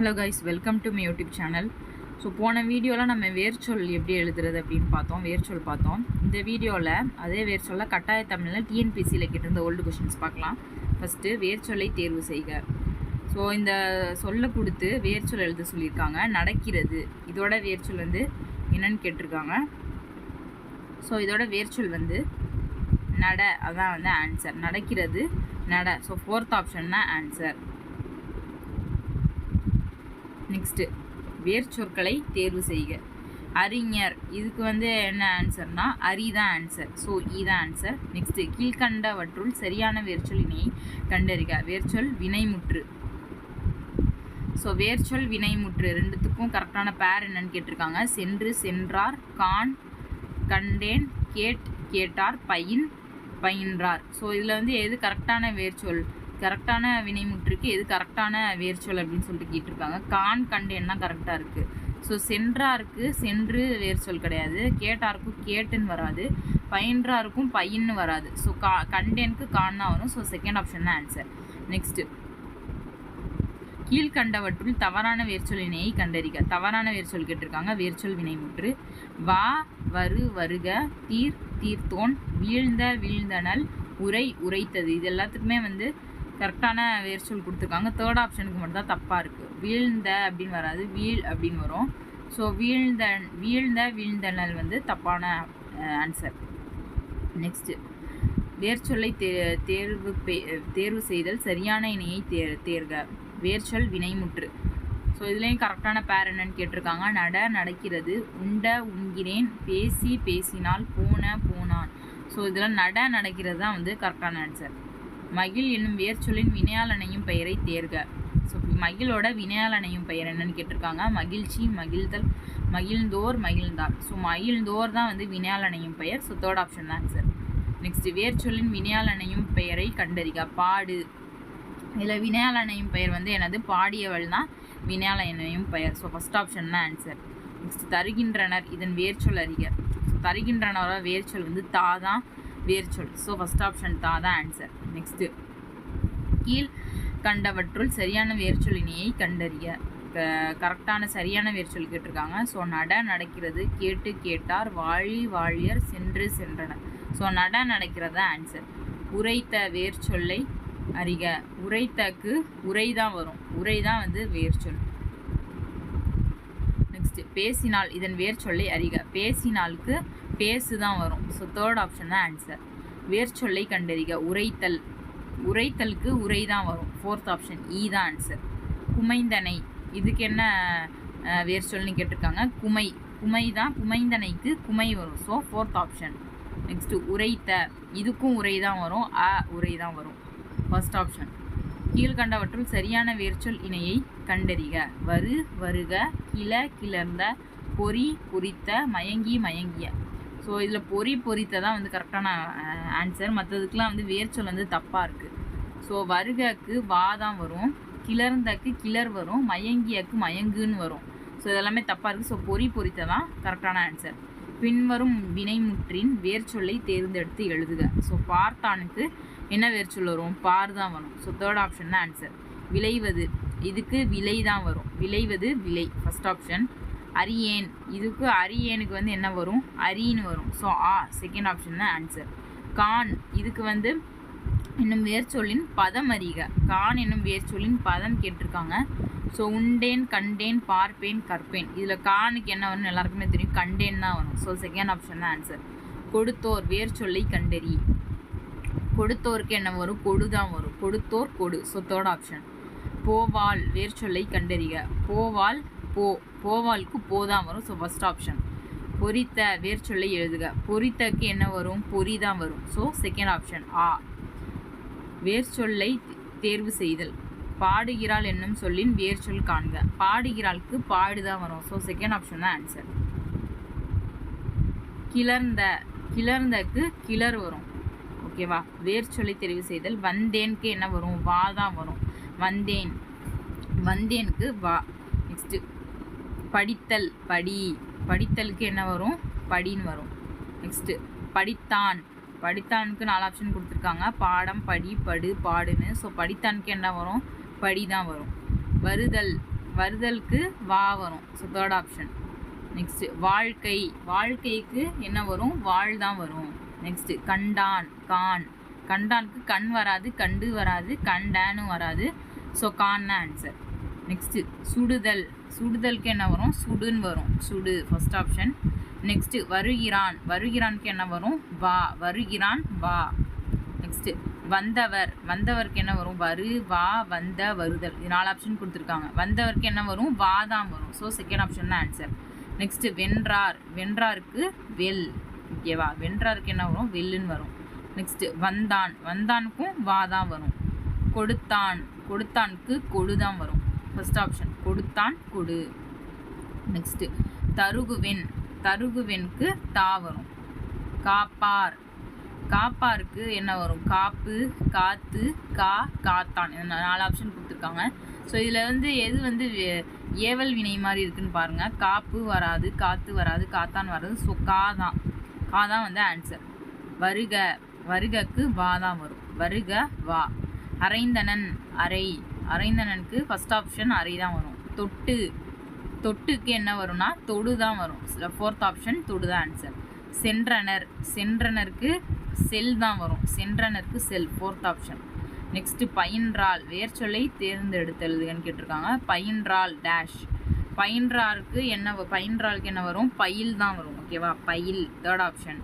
Hello guys welcome to my YouTube channel so போன வீடியோவில் நம்ம வேர்ச்சொல் எப்படி எழுதுறது அப்படின்னு பார்த்தோம் வேர்ச்சொல் பார்த்தோம். இந்த வீடியோவில் அதே வேர்ச்சொல்ல கட்டாய தமிழில் டிஎன்பிசியில் கேட்டிருந்த ஓல்டு கொஷின்ஸ் பார்க்கலாம். ஃபஸ்ட்டு வேர்ச்சொல்லை தேர்வு செய்க. ஸோ இந்த சொல்லை கொடுத்து வேர்ச்சொல் எழுத சொல்லியிருக்காங்க. நடக்கிறது. இதோட வேர்ச்சொல் வந்து என்னன்னு கேட்டிருக்காங்க. ஸோ இதோட வேர்ச்சொல் வந்து நட. அதான் வந்து ஆன்சர் நடக்கிறது நட. ஸோ ஃபோர்த் ஆப்ஷன் தான் ஆன்சர் நெக்ஸ்ட்டு வேர்ச்சொற்களை தேர்வு செய்க. அறிஞர் இதுக்கு வந்து என்ன ஆன்சர்னா அரி தான் ஆன்சர் ஸோ இ தான் ஆன்சர் நெக்ஸ்ட்டு கீழ்கண்டவற்றுள் சரியான வேர்ச்சொல்லினை கண்டறிக. வேர்ச்சொல் வினைமுற்று. ஸோ வேர்ச்சொல் வினைமுற்று ரெண்டுத்துக்கும் கரெக்டான பேர் என்னன்னு கேட்டிருக்காங்க. சென்று சென்றார் கான் கண்டேன் கேட் கேட்டார் பயின் பயின்றார். ஸோ இதில் வந்து எது கரெக்டான வேர்ச்சொல்? கரெக்டான வினைமுற்றுக்கு எது கரெக்டான வேர்ச்சொல் அப்படின்னு சொல்லிட்டு கேட்டிருக்காங்க. கான் கண்டு என்ன கரெக்டாக இருக்குது ஸோ சென்றாருக்கு சென்று வேர்ச்சொல் கிடையாது. கேட்டாருக்கும் கேட்டுன்னு வராது. பயின்றாருக்கும் பையன்னு வராது. ஸோ கா கண்டேனுக்கு கான்னா வரும். ஸோ செகண்ட் ஆப்ஷன் தான் ஆன்சர் நெக்ஸ்ட்டு கீழ்கண்டவற்றுள் தவறான வேர்ச்சொல்லினையை கண்டறிக. தவறான வேர்ச்சொல் கேட்டிருக்காங்க. வேர்ச்சொல் வினைமுற்று. வா வரு வருக தீர் தீர்த்தோன் வீழ்ந்த வீழ்ந்தனல் உரை உரைத்தது. இது எல்லாத்துக்குமே வந்து கரெக்டான வேர்ச்சொல் கொடுத்துருக்காங்க. தேர்ட் ஆப்ஷனுக்கு மட்டும் தான் தப்பாக இருக்குது வீழ்ந்த அப்படின்னு வராது. வீழ் அப்படின்னு வரும். ஸோ வீழ்ந்த வீழ்ந்த வீழ்ந்தனல் வந்து தப்பான ஆன்சர் நெக்ஸ்ட்டு வேர்ச்சொல்லை தே தேர்வு தேர்வு செய்தல் சரியான இணையை தே தேர்க. வேர்ச்சொல் வினைமுற்று. ஸோ இதுலேயும் கரெக்டான பேர் என்னன்னு கேட்டிருக்காங்க. நட நடக்கிறது. உண்ட உண்கிறேன். பேசி பேசினால் போன போனான். ஸோ இதில் நட நடக்கிறது தான் வந்து கரெக்டான ஆன்சர் மகிழ் என்னும் வேர்ச்சொல்லின் வினையாளனையும் பெயரை தேர்க. ஸோ மகிழோட வினையாளனையும் பெயர் என்னன்னு கேட்டிருக்காங்க. மகிழ்ச்சி மகிழ்தல் மகிழ்ந்தோர் மகிழ்ந்தார் ஸோ மகிழ்ந்தோர் தான் வந்து வினையாளனையும் பெயர். ஸோ தேர்ட் ஆப்ஷன் தான் சார் நெக்ஸ்ட் வேர்ச்சொல்லின் வினையாளனையும் பெயரை கண்டறிக. பாடு. இதில் வினையாளனையும் பெயர் வந்து எனது பாடியவள் தான் வினையாளனையும் பெயர். ஸோ ஃபஸ்ட் ஆப்ஷன் தான் ஆன்சர் நெக்ஸ்ட் தருகின்றனர். இதன் வேர்ச்சொல் அறிக. தருகின்றனரோட வேர்ச்சொல் வந்து தா தான். வேர்ச்சொல் ஸோ ஃபஸ்ட் ஆப்ஷன் தான் தான் ஆன்சர் நெக்ஸ்ட்டு கீழ் கண்டவற்றுள் சரியான வேர்ச்சொல்லினையை கண்டறிய. கரெக்டான சரியான வேர்ச்சொல் கேட்டிருக்காங்க. ஸோ நட நடக்கிறது கேட்டு கேட்டார் வாழி வாழியர் சென்று சென்றனர். ஸோ நட நடக்கிறதா ஆன்சர் உரைத்த வேர்ச்சொல்லை அறிக. உரைத்தக்கு உரை தான் வரும். உரை தான் வந்து வேர்ச்சொல் நெக்ஸ்ட் பேசினால் இதன் வேர்ச்சொல்லை அறிக. பேசினாலுக்கு பேசு தான் வரும். ஸோ தேர்ட் ஆப்ஷன் தான் ஆன்சர் வேர்ச்சொல்லை கண்டறிக. உரைத்தல். உரைத்தலுக்கு உரை e தான் வரும். ஃபோர்த் ஆப்ஷன் இ தான் ஆன்சர் குமைந்தனை. இதுக்கு என்ன வேர்ச்சொல்னு கேட்டிருக்காங்க. குமை. குமை தான் குமைந்தனைக்கு குமை வரும். ஸோ ஃபோர்த் ஆப்ஷன் நெக்ஸ்ட்டு உரைத்த. இதுக்கும் உரை தான் வரும். அ உரை தான் வரும். ஃபர்ஸ்ட் ஆப்ஷன் கீழ்கண்டவற்றுள் சரியான வேர்ச்சொல் இணையை கண்டறிக. வரு வருக கிள கிளர்ந்த பொறி குறித்த மயங்கி மயங்கிய. ஸோ இதில் பொறி பொறித்த தான் வந்து கரெக்டான ஆன்சர் மற்றதுக்கெலாம் வந்து வேர்ச்சொல் வந்து தப்பாக இருக்குது ஸோ வருகக்கு வா தான் வரும். கிளர்ந்தக்கு கிளர் வரும். மயங்கியக்கு மயங்குன்னு வரும். ஸோ இதெல்லாமே தப்பாக இருக்குது ஸோ பொறி பொறித்த தான் கரெக்டான ஆன்சர் பின்வரும் வினைமுற்றின் வேர்ச்சொல்லை தேர்ந்தெடுத்து எழுதுக. ஸோ பார்த்தானுக்கு என்ன வேர்ச்சொல் வரும்? பார் தான் வரும். ஸோ தேர்ட் ஆப்ஷன் தான் ஆன்சர் விளைவது. இதுக்கு விலை தான் வரும். விளைவது விலை. ஃபஸ்ட் ஆப்ஷன் அரியேன். இதுக்கு அரியேனுக்கு வந்து என்ன வரும்? அரின்னு வரும். ஸோ ஆ செகண்ட் ஆப்ஷன் தான் ஆன்சர் கான் இதுக்கு வந்து என்னும் வேர்ச்சொல்லின் பதம் அறிக. கான் என்னும் வேர்ச்சொல்லின் பதம் கேட்டிருக்காங்க. ஸோ உண்டேன் கண்டேன் பார்ப்பேன் கற்பேன். இதில் கானுக்கு என்ன வரும்னு எல்லாருக்குமே தெரியும். கண்டேன் தான் வரும். ஸோ செகண்ட் ஆப்ஷன் தான் ஆன்சர் கொடுத்தோர் வேர்ச்சொல்லை கண்டறி. கொடுத்தோருக்கு என்ன வரும்? கொடு தான் வரும். கொடுத்தோர் கொடு. ஸோ தேர்ட் ஆப்ஷன் போவால் வேர்ச்சொல்லை கண்டறிக. போவால் போ போவாளுக்கு போ தான் வரும். ஸோ ஃபஸ்ட் ஆப்ஷன் பொறித்த வேர்ச்சொல்லை எழுதுக. பொறித்தக்கு என்ன வரும்? பொறி தான் வரும். ஸோ செகண்ட் ஆப்ஷன் ஆ. வேர்ச்சொல்லை தேர்வு செய்தல். பாடுகிறாள் என்னும் சொல்லின் வேர்ச்சொல் காண்க. பாடுகிறாளுக்கு பாடு தான் வரும். ஸோ செகண்ட் ஆப்ஷன் தான் ஆன்சர் கிளர்ந்த கிளர்ந்தக்கு கிளர் வரும். ஓகேவா வேர்ச்சொல்லை தெரிவு செய்தல். வந்தேனுக்கு என்ன வரும்? வா தான் வரும். வந்தேன். வந்தேனுக்கு வா படித்தல் படி. படித்தலுக்கு என்ன வரும்? படின்னு வரும். நெக்ஸ்ட்டு படித்தான். படித்தானுக்கு நாலு ஆப்ஷன் கொடுத்துருக்காங்க. பாடம் படி படு பாடுன்னு. ஸோ படித்தானுக்கு என்ன வரும்? படி தான் வரும். வருதல். வருதலுக்கு வா வரும். ஸோ தேர்ட் ஆப்ஷன் நெக்ஸ்ட்டு வாழ்க்கை. வாழ்க்கைக்கு என்ன வரும்? வாழ் தான் வரும். நெக்ஸ்ட்டு கண்டான். கான். கண்டானுக்கு கண் வராது கண்டு வராது கண்டான்னு வராது. ஸோ கான் ஆன்சர் நெக்ஸ்ட்டு சுடுதல். சுடுதலுக்கு என்ன வரும்? சுடுன்னு வரும். சுடு ஃபர்ஸ்ட் ஆப்ஷன் நெக்ஸ்ட்டு வருகிறான். வருகிறானுக்கு என்ன வரும்? வா. வருகிறான் வா. நெக்ஸ்ட்டு வந்தவர். வந்தவருக்கு என்ன வரும்? வரு வா வந்த வருதல். இது நாலு ஆப்ஷன் கொடுத்துருக்காங்க. வந்தவருக்கு என்ன வரும்? வா தான் வரும். ஸோ செகண்ட் ஆப்ஷன் தான் ஆன்சர் நெக்ஸ்ட்டு வென்றார். வென்றாருக்கு வெல். ஓகேவா வென்றாருக்கு என்ன வரும்? வெல்லுன்னு வரும். நெக்ஸ்ட்டு வந்தான். வந்தானுக்கும் வா தான் வரும். கொடுத்தான். கொடுத்தானுக்கு கொடு தான் வரும். ஃபஸ்ட் ஆப்ஷன் கொடுத்தான் கொடு. நெக்ஸ்ட்டு தருகுவென் தருகுவெனுக்கு தா வரும். காப்பார். காப்பாருக்கு என்ன வரும்? காப்பு காத்து கா காத்தான். நாலு ஆப்ஷன் கொடுத்துருக்காங்க. ஸோ இதில் வந்து எது வந்து ஏவல் வினை மாதிரி இருக்குன்னு பாருங்கள் காப்பு வராது காத்து வராது காத்தான் வராது. ஸோ கா தான் கா தான் வந்து ஆன்சர் வருக. வருகக்கு வா தான் வரும். வருக வா. அரைந்தனன் அரை. அரைந்தனனுக்கு ஃபஸ்ட் ஆப்ஷன் அரை தான் வரும். தொட்டு தொட்டுக்கு என்ன வரும்னா தொடு தான் வரும். ஃபோர்த் ஆப்ஷன் தொடு தான் ஆன்சர் சென்றனர் சென்றனருக்கு செல் தான் வரும். சென்றனருக்கு செல் ஃபோர்த் ஆப்ஷன் நெக்ஸ்ட்டு பயின்றால் வேர்ச்சொல்லை தேர்ந்தெடுத்தெழுதுகன்னு கேட்டிருக்காங்க. பயின்றால் டேஷ் பயின்றாருக்கு என்ன பயின்றாளுக்கு என்ன வரும்? பயில் தான் வரும். ஓகேவா பயில் தேர்ட் ஆப்ஷன்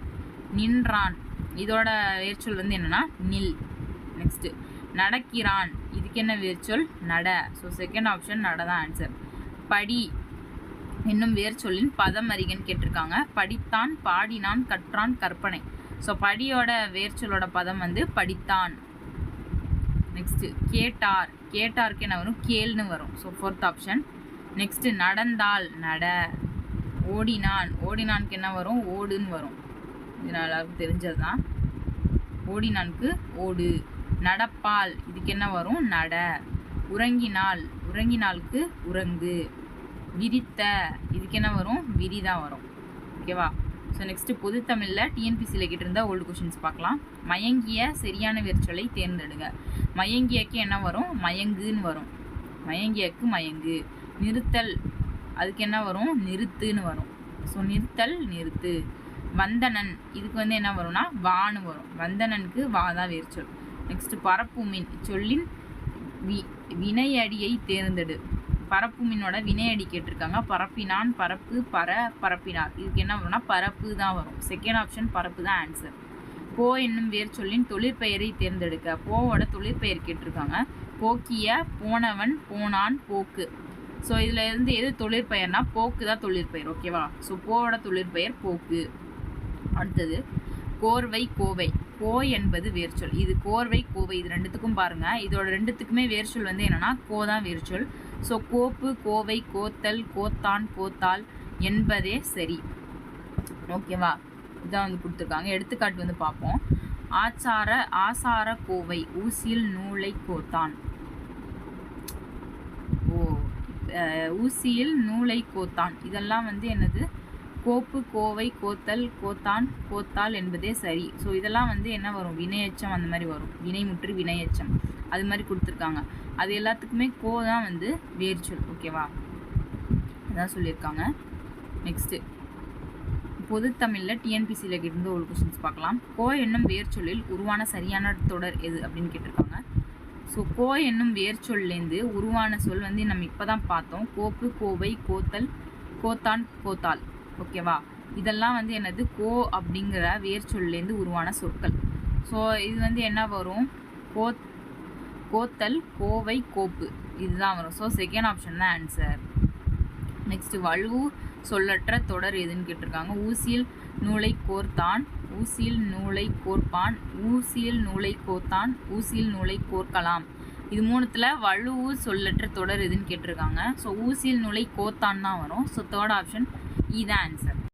நின்றான். இதோட வேர்ச்சொல் வந்து என்னென்னா நில். நெக்ஸ்ட்டு நடக்கிறான். என்ன வேர்ச்சொல் நட. ஸோ செகண்ட் ஆப்ஷன் நட தான் ஆன்சர் படி. என்னும் வேர்ச்சொல்லின் பதம் அறிகன்னு கேட்டிருக்காங்க. படித்தான் பாடினான் கற்றான் கற்பனை. ஸோ படியோட வேர்ச்சொல்லோட பதம் வந்து படித்தான். நெக்ஸ்ட்டு கேட்டார். கேட்டார்க்கு என்ன வரும்? கேள்னு வரும். ஸோ ஃபோர்த் ஆப்ஷன் நெக்ஸ்ட்டு நடந்தால் நட. ஓடினான். ஓடினான்க்கு என்ன வரும்? ஓடுன்னு வரும். இது எல்லாருக்கும் தெரிஞ்சது தான் ஓடினான்க்கு ஓடு. நடப்பால். இதுக்கு என்ன வரும்? நட. உறங்கினால். உறங்கினாலுக்கு உறங்கு. விரித்த. இதுக்கு என்ன வரும்? விரி தான் வரும் ஓகேவா ஸோ நெக்ஸ்ட்டு பொதுத்தமிழில் டிஎன்பிசியில் கேட்டிருந்தா ஓல்டு கொஷின்ஸ் பார்க்கலாம். மயங்கிய சரியான வேர்ச்சொல்லை தேர்ந்தெடுங்க. மயங்கியக்கு என்ன வரும்? மயங்குன்னு வரும். மயங்கியக்கு மயங்கு. நிறுத்தல். அதுக்கு என்ன வரும்? நிறுத்துன்னு வரும். ஸோ நிறுத்தல் நிறுத்து. வந்தனன். இதுக்கு வந்து என்ன வரும்னா வான்னு வரும். வந்தனனுக்கு வா தான் வேர்ச்சொல் நெக்ஸ்ட் பரப்புமின். சொல்லின் வி வினையடியை தேர்ந்தெடு. பரப்புமினோட வினையடி கேட்டிருக்காங்க. பரப்பினான் பரப்பு பர பரப்பினார். இதுக்கு என்ன வரும்னா பரப்பு தான் வரும். செகண்ட் ஆப்ஷன் பரப்பு தான் ஆன்சர் போ என்னும் வேர் சொல்லின் தொழிற்பெயரை தேர்ந்தெடுக்க. போவோட தொழிற்பெயர் கேட்டிருக்காங்க. போக்கிய போனவன் போனான் போக்கு. ஸோ இதில் இருந்து எது தொழிற்பெயர்னா போக்கு தான் தொழிற்பெயர் ஓகேவா ஸோ போவோட தொழிற்பெயர் போக்கு. அடுத்தது கோர்வை கோவை. கோ என்பது வேர்ச்சொல் இது கோர்வை கோவை இது ரெண்டுத்துக்கும் பாருங்க. இதோட ரெண்டுத்துக்குமே வேர்ச்சொல் வந்து என்னன்னா கோ தான் வேர்ச்சொல் ஸோ கோப்பு கோவை கோத்தல் கோத்தான் கோத்தால் என்பதே சரி. ஓகேவா இதான் வந்து கொடுத்துருக்காங்க. எடுத்துக்காட்டு வந்து பார்ப்போம். ஆச்சார ஆசார கோவை ஊசியில் நூலை கோத்தான். ஓ அஹ், ஊசியில் நூலை கோத்தான். இதெல்லாம் வந்து என்னது? கோப்பு கோவை கோத்தல் கோத்தான் கோத்தால் என்பதே சரி. ஸோ இதெல்லாம் வந்து என்ன வரும்? வினையச்சம் அந்த மாதிரி வரும். வினைமுற்று வினையச்சம். அது மாதிரி கொடுத்துருக்காங்க. அது எல்லாத்துக்குமே கோ தான் வந்து வேர்ச்சொல் ஓகேவா அதான் சொல்லியிருக்காங்க. நெக்ஸ்ட்டு பொதுத்தமிழில் டிஎன்பிசியில் இருந்து ஒரு கொஸ்டின்ஸ் பார்க்கலாம். கோ என்னும் வேர்ச்சொல்லில் உருவான சரியான தொடர் எது அப்படின்னு கேட்டிருக்காங்க. ஸோ கோ என்னும் வேர்ச்சொல்லேருந்து உருவான சொல் வந்து நம்ம இப்போ தான் பார்த்தோம். கோப்பு கோவை கோத்தல் கோத்தான் கோத்தால். ஓகேவா? இதெல்லாம் வந்து என்னது? கோ அப்படிங்கிற வேர்ச்சொல்லேருந்து உருவான சொற்கள். ஸோ இது வந்து என்ன வரும்? கோ கோத்தல் கோவை கோப்பு. இதுதான் வரும். ஸோ செகண்ட் ஆப்ஷன் தான் ஆன்சர் நெக்ஸ்ட் வலுவு சொல்லற்ற தொடர் எதுன்னு கேட்டிருக்காங்க. ஊசியில் நூலை கோர்த்தான் ஊசியில் நூலை கோர்ப்பான் ஊசியில் நூலை கோத்தான் ஊசியில் நூலை கோர்க்கலாம். இது மூணுத்தில் வலுவு சொல்லற்ற தொடர் எதுன்னு கேட்டிருக்காங்க. ஸோ ஊசியில் நூலை கோத்தான் தான் வரும். ஸோ தேர்ட் ஆப்ஷன் இதான் ஆன்சர்